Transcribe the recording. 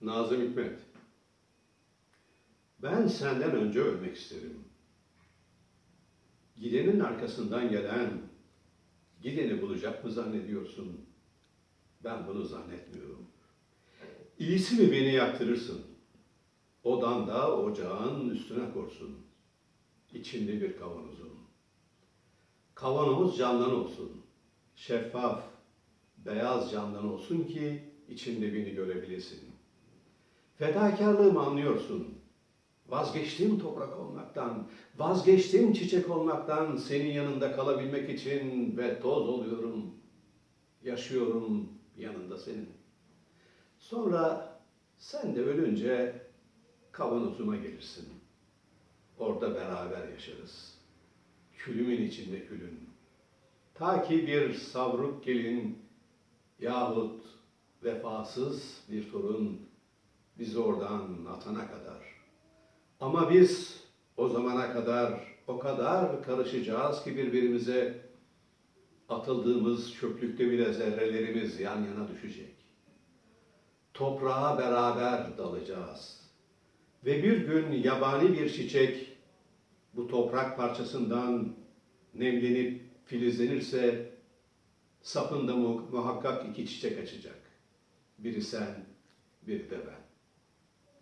Nazım Hikmet. Ben senden önce ölmek isterim. Gidenin arkasından gelen, gideni bulacak mı zannediyorsun? Ben bunu zannetmiyorum. İyisi mi beni yaktırırsın? Odan da ocağın üstüne korsun. İçinde bir kavanozun. Kavanoz camdan olsun. Şeffaf, beyaz camdan olsun ki içinde beni görebilesin. Fedakarlığımı anlıyorsun. Vazgeçtim toprak olmaktan, vazgeçtim çiçek olmaktan senin yanında kalabilmek için ve toz oluyorum. Yaşıyorum yanında senin. Sonra sen de ölünce kavanozuma gelirsin. Orada beraber yaşarız. Külümün içinde külün. Ta ki bir savruk gelin yahut vefasız bir torun bizi oradan atana kadar. Ama biz o zamana kadar o kadar karışacağız ki birbirimize atıldığımız çöplükte bile zerrelerimiz yan yana düşecek. Toprağa beraber dalacağız. Ve bir gün yabani bir çiçek bu toprak parçasından nemlenip filizlenirse sapında mu- muhakkak iki çiçek açacak. Biri sen, biri de ben.